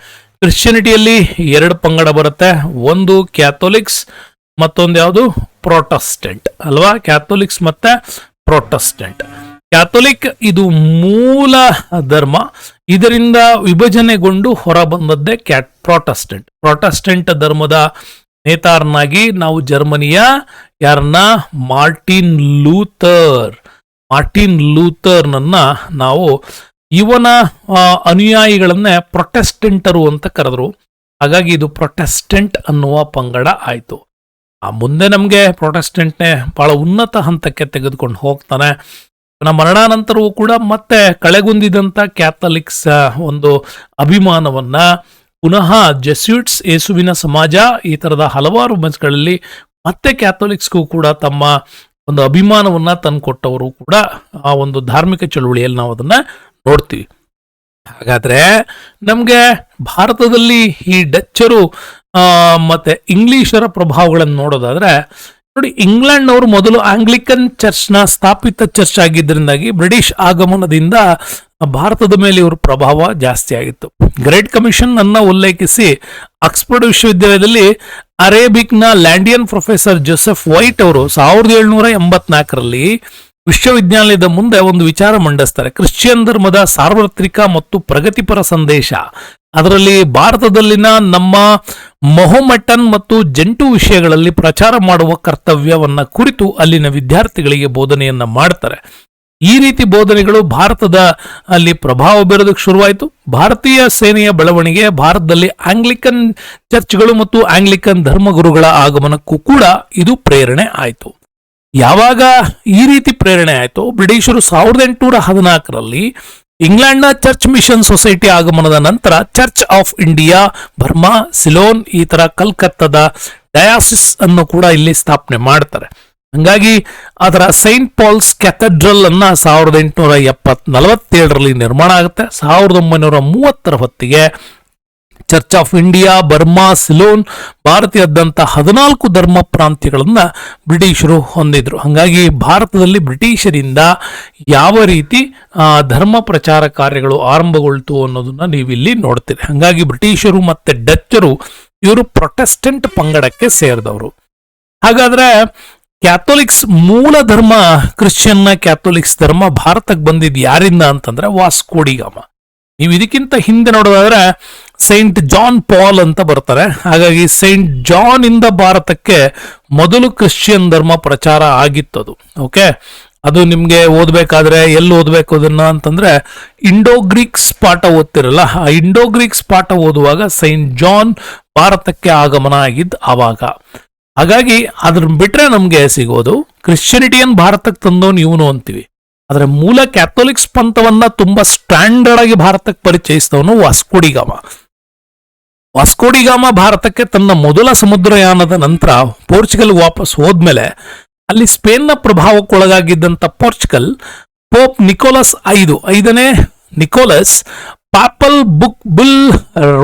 ಕ್ರಿಶ್ಚಿಯನಿಟಿಯಲ್ಲಿ ಎರಡು ಪಂಗಡ ಬರುತ್ತೆ. ಒಂದು ಕ್ಯಾಥೋಲಿಕ್ಸ್, ಮತ್ತೊಂದು ಯಾವುದು? ಪ್ರೊಟೆಸ್ಟೆಂಟ್. ಅಲ್ವಾ? ಕ್ಯಾಥೋಲಿಕ್ಸ್ ಮತ್ತೆ ಪ್ರೊಟೆಸ್ಟೆಂಟ್. ಕ್ಯಾಥೋಲಿಕ್ ಇದು ಮೂಲ ಧರ್ಮ. ಇದರಿಂದ ವಿಭಜನೆಗೊಂಡು ಹೊರಬಂದದ್ದೇ ಕ್ಯಾಟ್ ಪ್ರೊಟೆಸ್ಟೆಂಟ್. ಪ್ರೊಟೆಸ್ಟೆಂಟ್ ಧರ್ಮದ ನೇತಾರನಾಗಿ ನಾವು ಜರ್ಮನಿಯ ಯಾರನ್ನ? Martin Luther. ಮಾರ್ಟಿನ್ ಲೂಥರ್ನನ್ನ ನಾವು ಇವನ ಅನುಯಾಯಿಗಳನ್ನೇ ಪ್ರೊಟೆಸ್ಟೆಂಟರು ಅಂತ ಕರೆದ್ರು. ಹಾಗಾಗಿ ಇದು ಪ್ರೊಟೆಸ್ಟೆಂಟ್ ಅನ್ನುವ ಪಂಗಡ ಆಯಿತು. ಆ ಮುಂದೆ ನಮಗೆ ಪ್ರೊಟೆಸ್ಟೆಂಟ್ನೇ ಬಹಳ ಉನ್ನತ ಹಂತಕ್ಕೆ ತೆಗೆದುಕೊಂಡು ಹೋಗ್ತಾನೆ. ನಮ್ಮ ಮರಣಾನಂತರವೂ ಕೂಡ ಮತ್ತೆ ಕಳೆಗುಂದಿದಂತ ಕ್ಯಾಥಲಿಕ್ಸ್ ಒಂದು ಅಭಿಮಾನವನ್ನ ಪುನಃ ಜೆಸ್ಯೂಟ್ಸ್ ಯೇಸುವಿನ ಸಮಾಜ, ಈ ತರದ ಹಲವಾರು ಮಂಚ್ಗಳಲ್ಲಿ ಮತ್ತೆ ಕ್ಯಾಥೋಲಿಕ್ಸ್ಗೂ ಕೂಡ ತಮ್ಮ ಒಂದು ಅಭಿಮಾನವನ್ನ ತಂದುಕೊಟ್ಟವರು ಕೂಡ ಆ ಒಂದು ಧಾರ್ಮಿಕ ಚಳುವಳಿಯಲ್ಲಿ ನಾವು ಅದನ್ನ ನೋಡ್ತೀವಿ. ಹಾಗಾದ್ರೆ ನಮಗೆ ಭಾರತದಲ್ಲಿ ಈ ಡಚ್ಚರು ಮತ್ತೆ ಇಂಗ್ಲಿಷರ ಪ್ರಭಾವಗಳನ್ನು ನೋಡೋದಾದ್ರೆ ನೋಡಿ ಇಂಗ್ಲೆಂಡ್ ಅವರು ಮೊದಲು ಆಂಗ್ಲಿಕನ್ ಚರ್ಚ್ನ ಸ್ಥಾಪಿತ ಚರ್ಚ್ ಆಗಿದ್ದರಿಂದಾಗಿ ಬ್ರಿಟಿಷ್ ಆಗಮನದಿಂದ ಭಾರತದ ಮೇಲೆ ಇವರ ಪ್ರಭಾವ ಜಾಸ್ತಿ ಆಗಿತ್ತು. ಗ್ರೇಟ್ ಕಮಿಷನ್ ಅನ್ನ ಉಲ್ಲೇಖಿಸಿ, ಆಕ್ಸ್ಫರ್ಡ್ ವಿಶ್ವವಿದ್ಯಾಲಯದಲ್ಲಿ ಅರೇಬಿಕ್ನ ಲ್ಯಾಂಡಿಯನ್ ಪ್ರೊಫೆಸರ್ ಜೋಸೆಫ್ ವೈಟ್ ಅವರು ಸಾವಿರದ ಏಳ್ನೂರ ಎಂಬತ್ನಾಲ್ಕರಲ್ಲಿ ವಿಶ್ವವಿದ್ಯಾಲಯದ ಮುಂದೆ ಒಂದು ವಿಚಾರ ಮಂಡಿಸ್ತಾರೆ. ಕ್ರಿಶ್ಚಿಯನ್ ಧರ್ಮದ ಸಾರ್ವತ್ರಿಕ ಮತ್ತು ಪ್ರಗತಿಪರ ಸಂದೇಶ. ಅದರಲ್ಲಿ ಭಾರತದಲ್ಲಿನ ನಮ್ಮ ಮೊಹಮೆಟನ್ ಮತ್ತು ಜಂಟು ವಿಷಯಗಳಲ್ಲಿ ಪ್ರಚಾರ ಮಾಡುವ ಕರ್ತವ್ಯವನ್ನ ಕುರಿತು ಅಲ್ಲಿನ ವಿದ್ಯಾರ್ಥಿಗಳಿಗೆ ಬೋಧನೆಯನ್ನ ಮಾಡ್ತಾರೆ. ಈ ರೀತಿ ಬೋಧನೆಗಳು ಭಾರತದ ಅಲ್ಲಿ ಪ್ರಭಾವ ಬೀರೋದಕ್ಕೆ ಶುರುವಾಯಿತು. ಭಾರತೀಯ ಸೇನೆಯ ಬೆಳವಣಿಗೆ, ಭಾರತದಲ್ಲಿ ಆಂಗ್ಲಿಕನ್ ಚರ್ಚ್ಗಳು ಮತ್ತು ಆಂಗ್ಲಿಕನ್ ಧರ್ಮಗುರುಗಳ ಆಗಮನಕ್ಕೂ ಕೂಡ ಇದು ಪ್ರೇರಣೆ ಆಯಿತು. ಯಾವಾಗ ಈ ರೀತಿ ಪ್ರೇರಣೆ ಆಯಿತು, ಬ್ರಿಟಿಷರು ಸಾವಿರದ ಎಂಟುನೂರ ಹದಿನಾಲ್ಕರಲ್ಲಿ ಇಂಗ್ಲೆಂಡ್ನ ಚರ್ಚ್ ಮಿಷನ್ ಸೊಸೈಟಿ ಆಗಮನದ ನಂತರ church of India, Burma, Ceylon ಈ ತರ ಕಲ್ಕತ್ತಾದ ಡಯಾಸಿಸ್ ಅನ್ನು ಕೂಡ ಇಲ್ಲಿ ಸ್ಥಾಪನೆ ಮಾಡ್ತಾರೆ. ಹಂಗಾಗಿ ಅದರ ಸೈಂಟ್ ಪಾಲ್ಸ್ ಕ್ಯಾಥೆಡ್ರಲ್ ಅನ್ನ ಸಾವಿರದ ಎಂಟುನೂರ ಎಪ್ಪತ್ ನಲವತ್ತೇಳರಲ್ಲಿ ನಿರ್ಮಾಣ ಆಗುತ್ತೆ. ಸಾವಿರದ ಒಂಬೈನೂರ ಮೂವತ್ತರ ಹೊತ್ತಿಗೆ church of India Burma Ceylon ಭಾರತೀಯದಂತ ಹದಿನಾಲ್ಕು ಧರ್ಮ ಪ್ರಾಂತ್ಯಗಳನ್ನು ಬ್ರಿಟಿಷರು ಹೊಂದಿದ್ರು. ಹಾಗಾಗಿ ಭಾರತದಲ್ಲಿ ಬ್ರಿಟಿಷರಿಂದ ಯಾವ ರೀತಿ ಧರ್ಮ ಪ್ರಚಾರ ಕಾರ್ಯಗಳು ಆರಂಭಗೊಳ್ತು ಅನ್ನೋದನ್ನ ನೀವಿಲ್ಲಿ ನೋಡ್ತೀರಿ. ಹಾಗಾಗಿ ಬ್ರಿಟಿಷರು ಮತ್ತೆ ಡಚ್ಚರು ಇವರು ಪ್ರೊಟೆಸ್ಟೆಂಟ್ ಪಂಗಡಕ್ಕೆ ಸೇರಿದವರು. ಹಾಗಾದ್ರೆ ಕ್ಯಾಥೋಲಿಕ್ಸ್ ಮೂಲ ಧರ್ಮ, ಕ್ರಿಶ್ಚಿಯನ್ನ ಕ್ಯಾಥೋಲಿಕ್ಸ್ ಧರ್ಮ ಭಾರತಕ್ಕೆ ಬಂದಿದ್ದು ಯಾರಿಂದ ಅಂತಂದ್ರೆ ವಾಸ್ಕೋಡಿಗಾಮ ನೀವು ಇದಕ್ಕಿಂತ ಹಿಂದೆ ನೋಡೋದಾದ್ರೆ ಸೈಂಟ್ ಜಾನ್ ಪಾಲ್ ಅಂತ ಬರ್ತಾರೆ. ಹಾಗಾಗಿ ಸೈಂಟ್ ಜಾನ್ ಇಂದ ಭಾರತಕ್ಕೆ ಮೊದಲು ಕ್ರಿಶ್ಚಿಯನ್ ಧರ್ಮ ಪ್ರಚಾರ ಆಗಿತ್ತದು. ಓಕೆ ಅದು ನಿಮಗೆ ಓದ್ಬೇಕಾದ್ರೆ ಎಲ್ಲಿ ಓದ್ಬೇಕು ಅದನ್ನ ಅಂತಂದ್ರೆ ಇಂಡೋ ಗ್ರೀಕ್ಸ್ ಪಾಠ ಓದ್ತಿರಲ್ಲ, ಆ ಇಂಡೋ ಗ್ರೀಕ್ಸ್ ಪಾಠ ಓದುವಾಗ ಸೈಂಟ್ ಜಾನ್ ಭಾರತಕ್ಕೆ ಆಗಮನ ಆಗಿದ್ದು ಆವಾಗ. ಹಾಗಾಗಿ ಅದ್ರ ಬಿಟ್ರೆ ನಮಗೆ ಸಿಗೋದು ಕ್ರಿಶ್ಚಿಯನಿಟಿಯನ್ ಭಾರತಕ್ಕೆ ತಂದವನು ಇವನು ಅಂತೀವಿ. ಆದರೆ ಮೂಲ ಕ್ಯಾಥೋಲಿಕ್ಸ್ ಪಂಥವನ್ನ ತುಂಬಾ ಸ್ಟ್ಯಾಂಡರ್ಡ್ ಆಗಿ ಭಾರತಕ್ಕೆ ಪರಿಚಯಿಸಿದವನು ವಾಸ್ಕೋಡಿಗಾಮ ವಾಸ್ಕೋಡಿಗಾಮ ಭಾರತಕ್ಕೆ ತನ್ನ ಮೊದಲ ಸಮುದ್ರಯಾನದ ನಂತರ ಪೋರ್ಚುಗಲ್ ವಾಪಸ್ ಹೋದ್ಮೇಲೆ ಅಲ್ಲಿ ಸ್ಪೇನ್ನ ಪ್ರಭಾವಕ್ಕೊಳಗಾಗಿದ್ದಂತ ಪೋರ್ಚುಗಲ್ ಪೋಪ್ ನಿಕೋಲಸ್ ಐದು, ಐದನೇ Nicholas papal book bull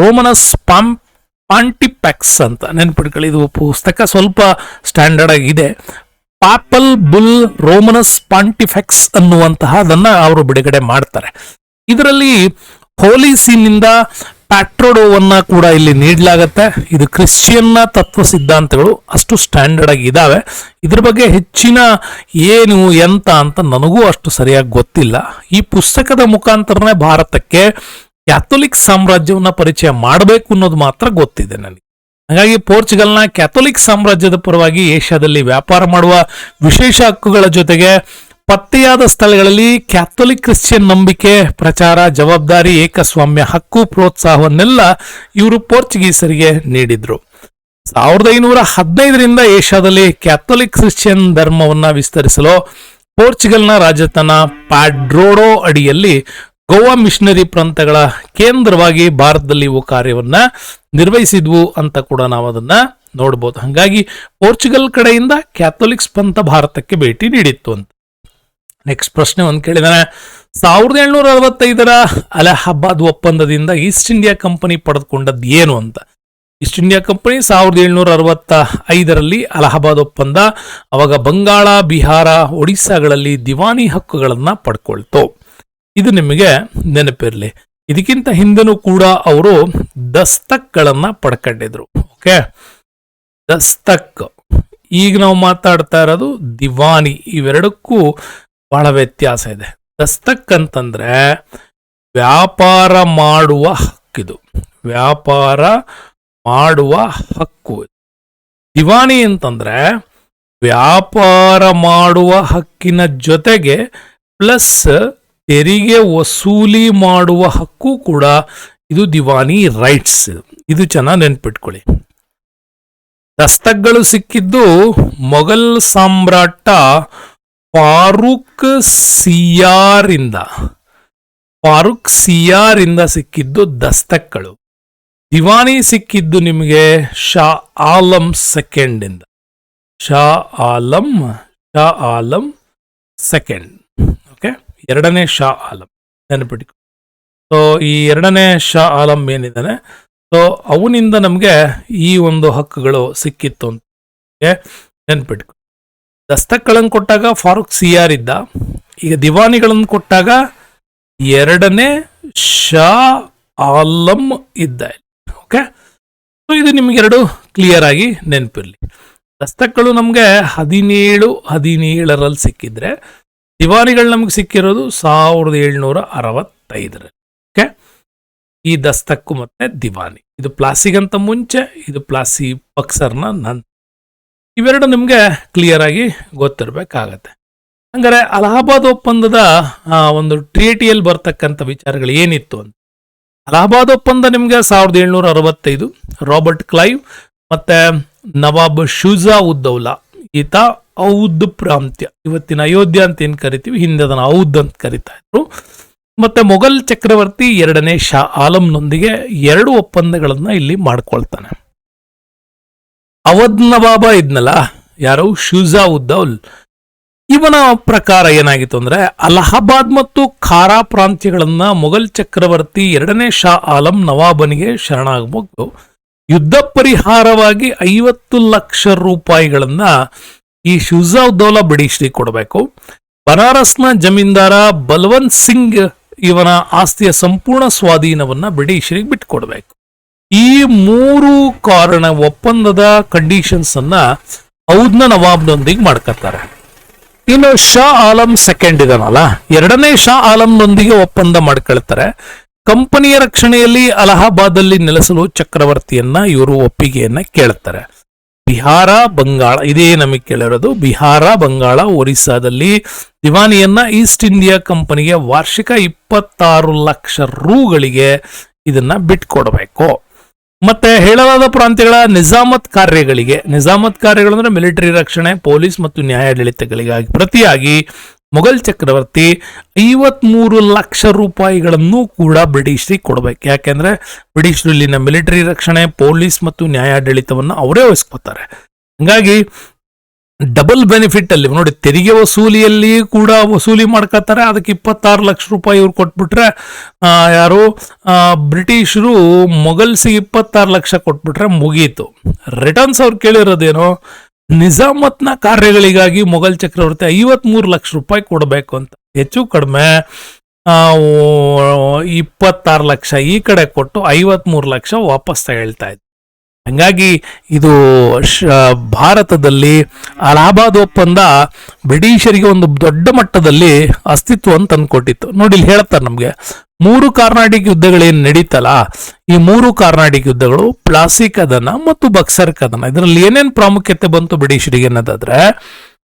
Romanus ಪಾಂ, Pontifex ಅಂತ ನೆನ್ಪಿಟ್ಕೊಳ್ಳಿ. ಇದು ಪುಸ್ತಕ ಸ್ವಲ್ಪ ಸ್ಟ್ಯಾಂಡರ್ಡ್ ಆಗಿದೆ. ಪಾಪಲ್ ಬುಲ್ ರೋಮನಸ್ ಪಾಂಟಿಫೆಕ್ಸ್ ಅನ್ನುವಂತಹ ಅದನ್ನು ಅವರು ಬಿಡುಗಡೆ ಮಾಡ್ತಾರೆ. ಇದರಲ್ಲಿ ಹೋಲಿ ಸೀನಿಂದ ಪ್ಯಾಟ್ರೋಡೋವನ್ನ ಕೂಡ ಇಲ್ಲಿ ನೀಡಲಾಗತ್ತೆ. ಇದು ಕ್ರಿಶ್ಚಿಯನ್ನ ತತ್ವ ಸಿದ್ಧಾಂತಗಳು ಅಷ್ಟು ಸ್ಟ್ಯಾಂಡರ್ಡ್ ಆಗಿ ಇದಾವೆ. ಇದ್ರ ಬಗ್ಗೆ ಹೆಚ್ಚಿನ ಏನು, ಎಂತ ಅಂತ ನನಗೂ ಅಷ್ಟು ಸರಿಯಾಗಿ ಗೊತ್ತಿಲ್ಲ. ಈ ಪುಸ್ತಕದ ಮುಖಾಂತರನೇ ಭಾರತಕ್ಕೆ ಕ್ಯಾಥೋಲಿಕ್ ಸಾಮ್ರಾಜ್ಯವನ್ನ ಪರಿಚಯ ಮಾಡಬೇಕು ಅನ್ನೋದು ಮಾತ್ರ ಗೊತ್ತಿದೆ ನನಗೆ. ಹಾಗಾಗಿ ಪೋರ್ಚುಗಲ್ನ ಕ್ಯಾಥೋಲಿಕ್ ಸಾಮ್ರಾಜ್ಯದ ಪರವಾಗಿ ಏಷ್ಯಾದಲ್ಲಿ ವ್ಯಾಪಾರ ಮಾಡುವ ವಿಶೇಷ ಹಕ್ಕುಗಳ ಜೊತೆಗೆ ಪತ್ತೆಯಾದ ಸ್ಥಳಗಳಲ್ಲಿ ಕ್ಯಾಥೋಲಿಕ್ ಕ್ರಿಶ್ಚಿಯನ್ ನಂಬಿಕೆ ಪ್ರಚಾರ ಜವಾಬ್ದಾರಿ ಏಕಸ್ವಾಮ್ಯ ಹಕ್ಕು ಪ್ರೋತ್ಸಾಹವನ್ನೆಲ್ಲ ಇವರು ಪೋರ್ಚುಗೀಸರಿಗೆ ನೀಡಿದ್ರು. ಸಾವಿರದ ಐನೂರ ಹದಿನೈದರಿಂದ ಏಷ್ಯಾದಲ್ಲಿ ಕ್ಯಾಥೋಲಿಕ್ ಕ್ರಿಶ್ಚಿಯನ್ ಧರ್ಮವನ್ನ ವಿಸ್ತರಿಸಲು ಪೋರ್ಚುಗಲ್ನ ರಾಜತನ ಪ್ಯಾಡ್ರೋಡೋ ಅಡಿಯಲ್ಲಿ ಗೋವಾ ಮಿಷನರಿ ಪ್ರಾಂತಗಳ ಕೇಂದ್ರವಾಗಿ ಭಾರತದಲ್ಲಿ ಇವು ಕಾರ್ಯವನ್ನ ನಿರ್ವಹಿಸಿದ್ವು ಅಂತ ಕೂಡ ನಾವು ಅದನ್ನ ನೋಡ್ಬೋದು. ಹಾಗಾಗಿ ಪೋರ್ಚುಗಲ್ ಕಡೆಯಿಂದ ಕ್ಯಾಥೋಲಿಕ್ಸ್ ಪಂಥ ಭಾರತಕ್ಕೆ ಭೇಟಿ ನೀಡಿತ್ತು ಅಂತ. ನೆಕ್ಸ್ಟ್ ಪ್ರಶ್ನೆ ಒಂದು ಕೇಳಿದಾನೆ ಸಾವಿರದ ಏಳ್ನೂರ ಅರವತ್ತೈದರ ಅಲಹಾಬಾದ್ ಒಪ್ಪಂದದಿಂದ ಈಸ್ಟ್ ಇಂಡಿಯಾ ಕಂಪನಿ ಪಡೆದುಕೊಂಡದ್ದು ಏನು ಅಂತ? ಈಸ್ಟ್ ಇಂಡಿಯಾ ಕಂಪನಿ ಸಾವಿರದ ಏಳ್ನೂರ ಅರವತ್ತ ಐದರಲ್ಲಿ ಅಲಹಾಬಾದ್ ಒಪ್ಪಂದ, ಅವಾಗ ಬಂಗಾಳ, ಬಿಹಾರ, ಒಡಿಸ್ಸಾಗಳಲ್ಲಿ ದಿವಾನಿ ಹಕ್ಕುಗಳನ್ನು ಪಡ್ಕೊಳ್ತು. ಇದು ನಿಮಗೆ ನೆನಪಿರಲಿ. ಇದಕ್ಕಿಂತ ಹಿಂದೆನೂ ಕೂಡ ಅವರು ದಸ್ತಕ್ಗಳನ್ನು ಪಡ್ಕೊಂಡಿದ್ರು. ಓಕೆ? ದಸ್ತಕ್. ಈಗ ನಾವು ಮಾತಾಡ್ತಾ ಇರೋದು ದಿವಾನಿ. ಇವೆರಡಕ್ಕೂ ಬಹಳ ವ್ಯತ್ಯಾಸ ಇದೆ. ದಸ್ತಕ್ ಅಂತಂದ್ರೆ ವ್ಯಾಪಾರ ಮಾಡುವ ಹಕ್ಕಿದು ವ್ಯಾಪಾರ ಮಾಡುವ ಹಕ್ಕು ದಿವಾನಿ ಅಂತಂದ್ರೆ ವ್ಯಾಪಾರ ಮಾಡುವ ಹಕ್ಕಿನ ಜೊತೆಗೆ ಪ್ಲಸ್ ತೆರಿಗೆ ವಸೂಲಿ ಮಾಡುವ ಹಕ್ಕು ಕೂಡ ಇದು ದಿವಾನಿ ರೈಟ್ಸ್ ಇದು ಚೆನ್ನಾಗಿ ನೆನ್ಪಿಟ್ಕೊಳ್ಳಿ. ದಸ್ತಕ್ಗಳು ಸಿಕ್ಕಿದ್ದು ಮೊಘಲ್ ಸಾಮ್ರಾಟ ಫಾರೂಕ್ ಸಿಯಾರಿಂದ ಫಾರೂಕ್ ಸಿಯಾರಿಂದ ಸಿಕ್ಕಿದ್ದು ದಸ್ತಕ್ಗಳು ದಿವಾನಿ ಸಿಕ್ಕಿದ್ದು ನಿಮಗೆ ಶಾ ಆಲಂ ಸೆಕೆಂಡ್ ಇಂದ ಶಾ ಆಲಂ ಶಾ ಆಲಂ ಸೆಕೆಂಡ್. ಓಕೆ? ಎರಡನೇ ಶಾ ಆಲಂ. ನೆನಪಿಟ್ಕೊ. ಸೊ, ಈ ಎರಡನೇ ಶಾ ಆಲಂ ಏನಿದ್ದಾನೆ? ಸೊ, ಅವನಿಂದ ನಮಗೆ ಈ ಒಂದು ಹಕ್ಕುಗಳು ಸಿಕ್ಕಿತ್ತು ಅಂತ. ನೆನ್ಪಿಟ್ಕೊ. ದಸ್ತಕ್ಗಳನ್ನು ಕೊಟ್ಟಾಗ ಫಾರೂಕ್ ಸಿ ಆರ್ ಇದ್ದ. ಈಗ ದಿವಾನಿಗಳನ್ನು ಕೊಟ್ಟಾಗ ಎರಡನೇ ಶಾ ಆಲಂ ಇದ್ದ. ಓಕೆ ಸೊ ಇದು ನಿಮಗೆರಡು ಕ್ಲಿಯರ್ ಆಗಿ ನೆನಪಿರಲಿ. ದಸ್ತಕ್ಗಳು ನಮಗೆ ಹದಿನೇಳು, ಹದಿನೇಳರಲ್ಲಿ ಸಿಕ್ಕಿದ್ರೆ, ದಿವಾನಿಗಳು ನಮಗೆ ಸಿಕ್ಕಿರೋದು ಸಾವಿರದ ಏಳ್ನೂರ ಅರವತ್ತೈದರಲ್ಲಿ. ಓಕೆ ಈ ದಸ್ತಕ್ಕು ಮತ್ತೆ ದಿವಾನಿ. ಇದು ಪ್ಲಾಸಿಗಂತ ಮುಂಚೆ, ಇದು ಪ್ಲಾಸಿ ಬಕ್ಸರ್ನ ನಂತರ. ಇವೆರಡು ನಿಮಗೆ ಕ್ಲಿಯರ್ ಆಗಿ ಗೊತ್ತಿರಬೇಕಾಗತ್ತೆ. ಹಂಗಾರೆ ಅಲಹಾಬಾದ್ ಒಪ್ಪಂದದ ಒಂದು ಟ್ರಿಯಟಿಯಲ್ಲಿ ಬರ್ತಕ್ಕಂಥ ವಿಚಾರಗಳು ಏನಿತ್ತು ಅಂತ. ಅಲಹಾಬಾದ್ ಒಪ್ಪಂದ ನಿಮಗೆ ಸಾವಿರದ ಏಳ್ನೂರ ಅರವತ್ತೈದು, ರಾಬರ್ಟ್ ಕ್ಲೈವ್ ಮತ್ತೆ ನವಾಬ್ ಶುಜಾ ಉದ್ದೌಲಾ ಈತ ಔದ್ ಪ್ರಾಂತ್ಯ. ಇವತ್ತಿನ ಅಯೋಧ್ಯ ಅಂತ ಏನು ಕರಿತೀವಿ? ಹಿಂದೆ ಅದನ್ನು ಔದ್ ಅಂತ ಕರಿತಾ ಇದ್ರು. ಮತ್ತೆ ಮೊಘಲ್ ಚಕ್ರವರ್ತಿ ಎರಡನೇ ಶಾ ಆಲಂನೊಂದಿಗೆ ಎರಡು ಒಪ್ಪಂದಗಳನ್ನು ಇಲ್ಲಿ ಮಾಡ್ಕೊಳ್ತಾನೆ. ಅವಧ್ ನವಾಬ ಇದ್ನಲ್ಲ, ಯಾರು ಶುಜಾ ಉದ್ದೌಲ್. ಇವನ ಪ್ರಕಾರ ಏನಾಗಿತ್ತು ಅಂದ್ರೆ, ಅಲಹಾಬಾದ್ ಮತ್ತು ಖಾರಾ ಪ್ರಾಂತ್ಯಗಳನ್ನ ಮೊಘಲ್ ಚಕ್ರವರ್ತಿ ಎರಡನೇ ಶಾ ಆಲಂ ನವಾಬನಿಗೆ ಶರಣಾಗಬಹುದು ಯುದ್ಧ ಪರಿಹಾರವಾಗಿ ಐವತ್ತು ಲಕ್ಷ ರೂಪಾಯಿಗಳನ್ನ ಈ ಶುಜಾ ಉದ್ದೌಲ ಬಿಡಿಶ್ರೀ ಕೊಡಬೇಕು. ಬನಾರಸ್ನ ಜಮೀನ್ದಾರ ಬಲವಂತ್ ಸಿಂಗ್ ಇವನ ಆಸ್ತಿಯ ಸಂಪೂರ್ಣ ಸ್ವಾಧೀನವನ್ನ ಬ್ರಿಟಿಷರಿಗೆ ಬಿಟ್ಕೊಡ್ಬೇಕು. ಈ ಮೂರು ಕಾರಣ ಒಪ್ಪಂದದ ಕಂಡೀಷನ್ಸ್ ಅನ್ನ ಔದ್ನ ನವಾಬ್ನೊಂದಿಗೆ ಮಾಡ್ಕೊತಾರೆ ಇನ್ನು ಶಾ ಆಲಂ ಸೆಕೆಂಡ್ ಇದನಲ್ಲ? ಎರಡನೇ ಶಾ ಆಲಂನೊಂದಿಗೆ ಒಪ್ಪಂದ ಮಾಡ್ಕೊಳ್ತಾರೆ. ಕಂಪನಿಯ ರಕ್ಷಣೆಯಲ್ಲಿ ಅಲಹಾಬಾದಲ್ಲಿ ನೆಲೆಸಲು ಚಕ್ರವರ್ತಿಯನ್ನ ಇವರು ಒಪ್ಪಿಗೆಯನ್ನ ಕೇಳುತ್ತಾರೆ ಬಿಹಾರ, ಬಂಗಾಳ, ಇದೇ ನಮಗೆ ಕೇಳಿರೋದು. ಬಿಹಾರ, ಬಂಗಾಳ, ಒರಿಸ್ಸಾದಲ್ಲಿ ದಿವಾನಿಯನ್ನ ಈಸ್ಟ್ ಇಂಡಿಯಾ ಕಂಪನಿಗೆ ವಾರ್ಷಿಕ ಇಪ್ಪತ್ತಾರು ಲಕ್ಷ ರೂಗಳಿಗೆ ಇದನ್ನ ಬಿಟ್ಕೊಡ್ಬೇಕು. ಮತ್ತೆ ಹೇಳಲಾದ ಪ್ರಾಂತ್ಯಗಳ ನಿಜಾಮತ್ ಕಾರ್ಯಗಳಿಗೆ, ನಿಜಾಮತ್ ಕಾರ್ಯಗಳು ಅಂದ್ರೆ ಮಿಲಿಟರಿ ರಕ್ಷಣೆ, ಪೊಲೀಸ್ ಮತ್ತು ನ್ಯಾಯಾಡಳಿತಗಳಿಗಾಗಿ ಪ್ರತಿಯಾಗಿ ಮೊಘಲ್ ಚಕ್ರವರ್ತಿ ಐವತ್ಮೂರು ಲಕ್ಷ ರೂಪಾಯಿಗಳನ್ನು ಕೂಡ ಬ್ರಿಟಿಷರಿಗೆ ಕೊಡಬೇಕು. ಯಾಕೆಂದ್ರೆ ಬ್ರಿಟಿಷರು ಇಲ್ಲಿನ ಮಿಲಿಟರಿ ರಕ್ಷಣೆ, ಪೊಲೀಸ್ ಮತ್ತು ನ್ಯಾಯಾಡಳಿತವನ್ನು ಅವರೇ ವಹಿಸ್ಕೋತಾರೆ ಹಂಗಾಗಿ ಡಬಲ್ ಬೆನಿಫಿಟ್ ಅಲ್ಲಿ, ನೋಡಿ, ತೆರಿಗೆ ವಸೂಲಿಯಲ್ಲಿ ಕೂಡ ವಸೂಲಿ ಮಾಡ್ಕೋತಾರೆ ಅದಕ್ಕೆ ಇಪ್ಪತ್ತಾರು ಲಕ್ಷ ರೂಪಾಯಿ ಇವ್ರು ಕೊಟ್ಬಿಟ್ರೆ ಯಾರು ಬ್ರಿಟಿಷರು ಮೊಘಲ್ಸಿಗೆ ಇಪ್ಪತ್ತಾರು ಲಕ್ಷ ಕೊಟ್ಬಿಟ್ರೆ ಮುಗೀತು. ರಿಟರ್ನ್ಸ್ ಅವ್ರು ಕೇಳಿರೋದೇನು, ನಿಜಾಮತ್ನ ಕಾರ್ಯಗಳಿಗಾಗಿ ಮೊಘಲ್ ಚಕ್ರವರ್ತಿ ಐವತ್ಮೂರು ಲಕ್ಷ ರೂಪಾಯಿ ಕೊಡಬೇಕು ಅಂತ. ಹೆಚ್ಚು ಕಡಿಮೆ ಇಪ್ಪತ್ತಾರು ಲಕ್ಷ ಈ ಕಡೆ ಕೊಟ್ಟು ಐವತ್ಮೂರು ಲಕ್ಷ ವಾಪಸ್ ತಗೊಳ್ತಾ ಇದ್ರು. ಹಂಗಾಗಿ ಇದು ಶ- ಭಾರತದಲ್ಲಿ ಅಲಹಾಬಾದ್ ಒಪ್ಪಂದ ಬ್ರಿಟಿಷರಿಗೆ ಒಂದು ದೊಡ್ಡ ಮಟ್ಟದಲ್ಲಿ ಅಸ್ತಿತ್ವವನ್ನು ತಂದುಕೊಟ್ಟಿತ್ತು. ನೋಡಿ, ಇಲ್ಲಿ ಹೇಳ್ತಾರೆ ನಮಗೆ, ಮೂರು ಕಾರ್ನಾಟಿಕ್ ಯುದ್ಧಗಳೇನು ನಡೀತಲ್ಲ? ಈ ಮೂರು ಕಾರ್ನಾಟಿಕ್ ಯುದ್ಧಗಳು, ಪ್ಲಾಸಿ ಕದನ ಮತ್ತು ಬಕ್ಸರ್ ಕದನ. ಇದರಲ್ಲಿ ಏನೇನು ಪ್ರಾಮುಖ್ಯತೆ ಬಂತು ಬ್ರಿಟಿಷರಿಗೆ ಅನ್ನೋದಾದ್ರೆ,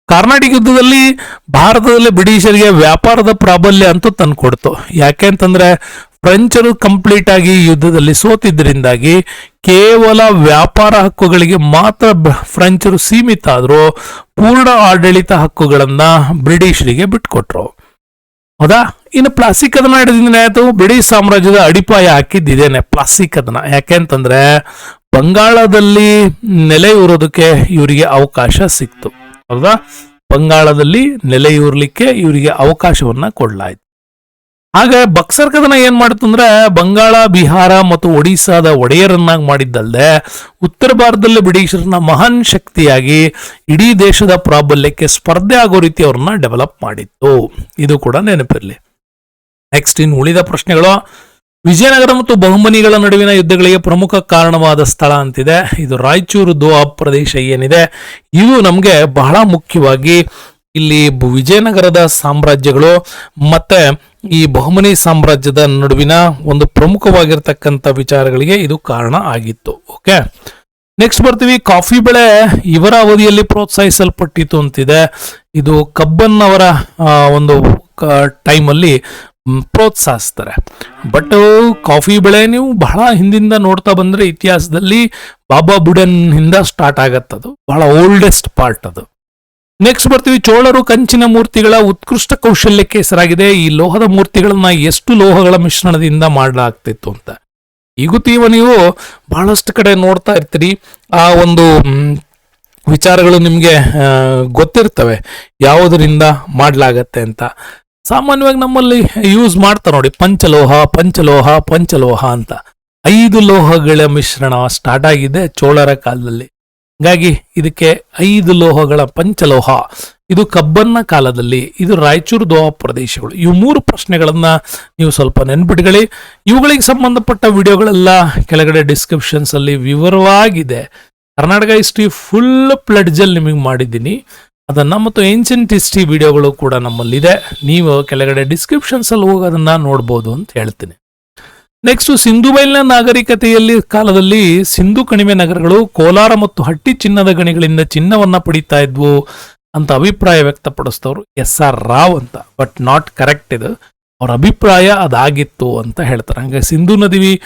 ಕರ್ನಾಟಕ ಯುದ್ಧದಲ್ಲಿ ಭಾರತದಲ್ಲಿ ಬ್ರಿಟಿಷರಿಗೆ ವ್ಯಾಪಾರದ ಪ್ರಾಬಲ್ಯ ಅಂತೂ ತಂದುಕೊಡ್ತು. ಯಾಕೆ ಅಂತಂದ್ರೆ ಫ್ರೆಂಚರು ಕಂಪ್ಲೀಟ್ ಆಗಿ ಯುದ್ಧದಲ್ಲಿ ಸೋತಿದ್ದರಿಂದಾಗಿ ಕೇವಲ ವ್ಯಾಪಾರ ಹಕ್ಕುಗಳಿಗೆ ಮಾತ್ರ ಫ್ರೆಂಚರು ಸೀಮಿತ ಆದರೂ ಪೂರ್ಣ ಆಡಳಿತ ಹಕ್ಕುಗಳನ್ನ ಬ್ರಿಟಿಷರಿಗೆ ಬಿಟ್ಕೊಟ್ರು. ಹೌದಾ? ಇನ್ನು ಪ್ಲಾಸ್ಟಿಕ್ ಕದನ ಹಿಡಿದಿಂದ ಆಯಿತು ಬ್ರಿಟಿಷ್ ಸಾಮ್ರಾಜ್ಯದ ಅಡಿಪಾಯ ಹಾಕಿದ್ದಿದ್ದೇನೆ ಪ್ಲಾಸ್ಟಿಕ್ ಕದನ. ಯಾಕೆ ಅಂತಂದ್ರೆ ಬಂಗಾಳದಲ್ಲಿ ನೆಲೆಯೂರೋದಕ್ಕೆ ಇವರಿಗೆ ಅವಕಾಶ ಸಿಕ್ತು. ಹೌದಾ? ಬಂಗಾಳದಲ್ಲಿ ನೆಲೆಯೂರ್ಲಿಕ್ಕೆ ಇವರಿಗೆ ಅವಕಾಶವನ್ನ ಕೊಡ್ಲಾಯ್ತು. ಹಾಗೆ ಬಕ್ಸರ್ ಕದನ ಏನ್ ಮಾಡಿತು ಅಂದ್ರೆ ಬಂಗಾಳ, ಬಿಹಾರ ಮತ್ತು ಒಡಿಸ್ಸಾದ ಒಡೆಯರನ್ನಾಗಿ ಮಾಡಿದ್ದಲ್ಲದೆ ಉತ್ತರ ಭಾರತದಲ್ಲಿ ಬ್ರಿಟಿಷರನ್ನ ಮಹಾನ್ ಶಕ್ತಿಯಾಗಿ ಇಡೀ ದೇಶದ ಪ್ರಾಬಲ್ಯಕ್ಕೆ ಸ್ಪರ್ಧೆ ಆಗೋ ರೀತಿ ಅವ್ರನ್ನ ಡೆವಲಪ್ ಮಾಡಿತ್ತು. ಇದು ಕೂಡ ನೆನಪಿರಲಿ. ನೆಕ್ಸ್ಟ್ ಇನ್ ಉಳಿದ ಪ್ರಶ್ನೆಗಳು. ವಿಜಯನಗರ ಮತ್ತು ಬಹುಮನಿಗಳ ನಡುವಿನ ಯುದ್ಧಗಳಿಗೆ ಪ್ರಮುಖ ಕಾರಣವಾದ ಸ್ಥಳ ಅಂತಿದೆ. ಇದು ರಾಯಚೂರು ದೋಆಬ್ ಪ್ರದೇಶ ಏನಿದೆ. ಇದು ನಮಗೆ ಬಹಳ ಮುಖ್ಯವಾಗಿ ಇಲ್ಲಿ ವಿಜಯನಗರದ ಸಾಮ್ರಾಜ್ಯಗಳು ಮತ್ತೆ ಈ ಬಹುಮನಿ ಸಾಮ್ರಾಜ್ಯದ ನಡುವಿನ ಒಂದು ಪ್ರಮುಖವಾಗಿರ್ತಕ್ಕಂಥ ವಿಚಾರಗಳಿಗೆ ಇದು ಕಾರಣ ಆಗಿತ್ತು. ಓಕೆ ನೆಕ್ಸ್ಟ್ ಬರ್ತೀವಿ. ಕಾಫಿ ಬೆಳೆ ಇವರ ಅವಧಿಯಲ್ಲಿ ಪ್ರೋತ್ಸಾಹಿಸಲ್ಪಟ್ಟಿತು ಅಂತಿದೆ. ಇದು ಕಬ್ಬನ್ ಅವರ ಆ, ಒಂದು ಟೈಮಲ್ಲಿ ಪ್ರೋತ್ಸಾಹಿಸ್ತಾರೆ. ಬಟ್ ಕಾಫಿ ಬೆಳೆ ನೀವು ಬಹಳ ಹಿಂದಿಂದ ನೋಡ್ತಾ ಬಂದ್ರೆ ಇತಿಹಾಸದಲ್ಲಿ ಬಾಬಾ ಬುಡನ್ ಹಿಂದ ಸ್ಟಾರ್ಟ್ ಆಗತ್ತದು. ಬಹಳ ಓಲ್ಡೆಸ್ಟ್ ಪಾರ್ಟ್ ಅದು. ನೆಕ್ಸ್ಟ್ ಬರ್ತೀವಿ, ಚೋಳರು ಕಂಚಿನ ಮೂರ್ತಿಗಳ ಉತ್ಕೃಷ್ಟ ಕೌಶಲ್ಯಕ್ಕೆ ಹೆಸರಾಗಿದೆ. ಈ ಲೋಹದ ಮೂರ್ತಿಗಳನ್ನ ಎಷ್ಟು ಲೋಹಗಳ ಮಿಶ್ರಣದಿಂದ ಮಾಡಲಾಗ್ತಿತ್ತು ಅಂತ. ಈಗುತ್ತೀವ ನೀವು ಬಹಳಷ್ಟು ಕಡೆ ನೋಡ್ತಾ ಇರ್ತೀರಿ. ಆ ಒಂದು ವಿಚಾರಗಳು ನಿಮಗೆ ಗೊತ್ತಿರ್ತವೆ. ಯಾವುದರಿಂದ ಮಾಡಲಾಗತ್ತೆ ಅಂತ. ಸಾಮಾನ್ಯವಾಗಿ ನಮ್ಮಲ್ಲಿ ಯೂಸ್ ಮಾಡ್ತಾರೆ ನೋಡಿ, ಪಂಚಲೋಹ ಪಂಚಲೋಹ ಪಂಚಲೋಹ ಅಂತ. ಐದು ಲೋಹಗಳ ಮಿಶ್ರಣ ಸ್ಟಾರ್ಟ್ ಆಗಿದೆ ಚೋಳರ ಕಾಲದಲ್ಲಿ. ಹಾಗಾಗಿ ಇದಕ್ಕೆ ಐದು ಲೋಹಗಳ ಪಂಚಲೋಹ. ಇದು ಕಬ್ಬನ್ನ ಕಾಲದಲ್ಲಿ, ಇದು ರಾಯಚೂರು ದೋಹ ಪ್ರದೇಶಗಳು. ಇವು ಮೂರು ಪ್ರಶ್ನೆಗಳನ್ನ ನೀವು ಸ್ವಲ್ಪ ನೆನ್ಪಿಟ್ಕೊಳ್ಳಿ. ಇವುಗಳಿಗೆ ಸಂಬಂಧಪಟ್ಟ ವಿಡಿಯೋಗಳೆಲ್ಲ ಕೆಳಗಡೆ ಡಿಸ್ಕ್ರಿಪ್ಷನ್ಸ್ ಅಲ್ಲಿ ವಿವರವಾಗಿದೆ. ಕರ್ನಾಟಕ ಹಿಸ್ಟ್ರಿ ಫುಲ್ ಪ್ಲಡ್ಜಲ್ಲಿ ನಿಮಗೆ ಮಾಡಿದ್ದೀನಿ. ಅದನ್ನು ಮತ್ತು ಏನ್ಷಿಯಂಟ್ ಹಿಸ್ಟ್ರಿ ವಿಡಿಯೋಗಳು ಕೂಡ ನಮ್ಮಲ್ಲಿದೆ. ನೀವು ಕೆಳಗಡೆ ಡಿಸ್ಕ್ರಿಪ್ಷನ್ಸಲ್ಲಿ ಹೋಗಿ ಅದನ್ನ ನೋಡ್ಬೋದು ಅಂತ ಹೇಳ್ತೀನಿ. ನೆಕ್ಸ್ಟ್ ಸಿಂಧು ಬೈಲ್ನ ನಾಗರಿಕತೆಯಲ್ಲಿ ಕಾಲದಲ್ಲಿ ಸಿಂಧು ಕಣಿವೆ ನಗರಗಳು ಕೋಲಾರ ಮತ್ತು ಹಟ್ಟಿ ಚಿನ್ನದ ಗಣಿಗಳಿಂದ ಚಿನ್ನವನ್ನ ಪಡಿತಾ ಇದ್ವು ಅಂತ ಅಭಿಪ್ರಾಯ ವ್ಯಕ್ತಪಡಿಸಿದವರು ಎಸ್ ಆರ್ ರಾವ್ ಅಂತ. ಬಟ್ ನಾಟ್ ಕರೆಕ್ಟ್ ಇದು. ಅವ್ರ ಅಭಿಪ್ರಾಯ ಅದಾಗಿತ್ತು ಅಂತ ಹೇಳ್ತಾರೆ. ಹಂಗೆ ಸಿಂಧು ನದಿ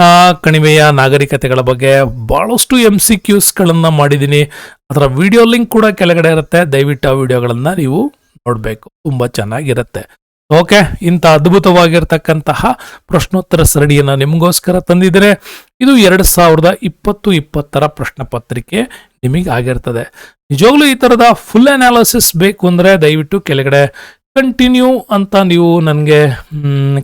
ಆ, ಕಣಿವೆಯ ನಾಗರಿಕತೆಗಳ ಬಗ್ಗೆ ಬಹಳಷ್ಟು ಎಂ ಸಿ ಕ್ಯೂಸ್ಗಳನ್ನು ಮಾಡಿದ್ದೀನಿ. ಅದರ ವಿಡಿಯೋ ಲಿಂಕ್ ಕೂಡ ಕೆಳಗಡೆ ಇರುತ್ತೆ. ದಯವಿಟ್ಟು ಆ ವಿಡಿಯೋಗಳನ್ನು ನೀವು ನೋಡಬೇಕು. ತುಂಬಾ ಚೆನ್ನಾಗಿರುತ್ತೆ. ಓಕೆ, ಇಂಥ ಅದ್ಭುತವಾಗಿರ್ತಕ್ಕಂತಹ ಪ್ರಶ್ನೋತ್ತರ ಸರಣಿಯನ್ನು ನಿಮಗೋಸ್ಕರ ತಂದಿದ್ದರೆ ಇದು ಎರಡು ಸಾವಿರದ ಇಪ್ಪತ್ತು ಇಪ್ಪತ್ತರ ಪ್ರಶ್ನೆ ಪತ್ರಿಕೆ ನಿಮಗೆ ಆಗಿರ್ತದೆ. ನಿಜವಾಗ್ಲೂ ಈ ಥರದ ಫುಲ್ ಅನಾಲಿಸಿಸ್ ಬೇಕು ಅಂದರೆ ದಯವಿಟ್ಟು ಕೆಳಗಡೆ ಕಂಟಿನ್ಯೂ ಅಂತ ನೀವು ನನಗೆ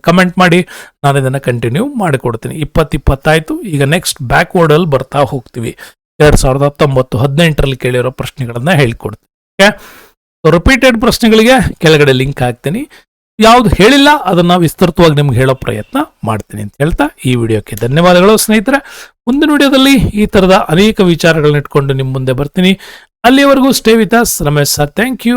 ಕಮೆಂಟ್ ಮಾಡಿ. ನಾನು ಇದನ್ನು ಕಂಟಿನ್ಯೂ ಮಾಡಿಕೊಡ್ತೀನಿ. ಇಪ್ಪತ್ತು ಇಪ್ಪತ್ತಾಯಿತು ಈಗ ನೆಕ್ಸ್ಟ್ ಬ್ಯಾಕ್ವರ್ಡಲ್ಲಿ ಬರ್ತಾ ಹೋಗ್ತೀವಿ. ಎರಡು ಸಾವಿರದ ಹತ್ತೊಂಬತ್ತು, ಹದಿನೆಂಟರಲ್ಲಿ ಕೇಳಿರೋ ಪ್ರಶ್ನೆಗಳನ್ನು ಹೇಳ್ಕೊಡ್ತೀನಿ. ಓಕೆ? ರಿಪೀಟೆಡ್ ಪ್ರಶ್ನೆಗಳಿಗೆ ಕೆಳಗಡೆ ಲಿಂಕ್ ಹಾಕ್ತೀನಿ. ಯಾವ್ದು ಹೇಳಿಲ್ಲ, ಅದನ್ನ ವಿಸ್ತೃತವಾಗಿ ನಿಮ್ಗೆ ಹೇಳೋ ಪ್ರಯತ್ನ ಮಾಡ್ತೀನಿ ಅಂತ ಹೇಳ್ತಾ ಈ ವಿಡಿಯೋಕ್ಕೆ ಧನ್ಯವಾದಗಳು ಸ್ನೇಹಿತರೆ. ಮುಂದಿನ ವಿಡಿಯೋದಲ್ಲಿ ಈ ತರದ ಅನೇಕ ವಿಚಾರಗಳನ್ನ ಇಟ್ಕೊಂಡು ನಿಮ್ಮ ಮುಂದೆ ಬರ್ತೀನಿ. ಅಲ್ಲಿಯವರೆಗೂ stay with us Ramesh sir. Thank you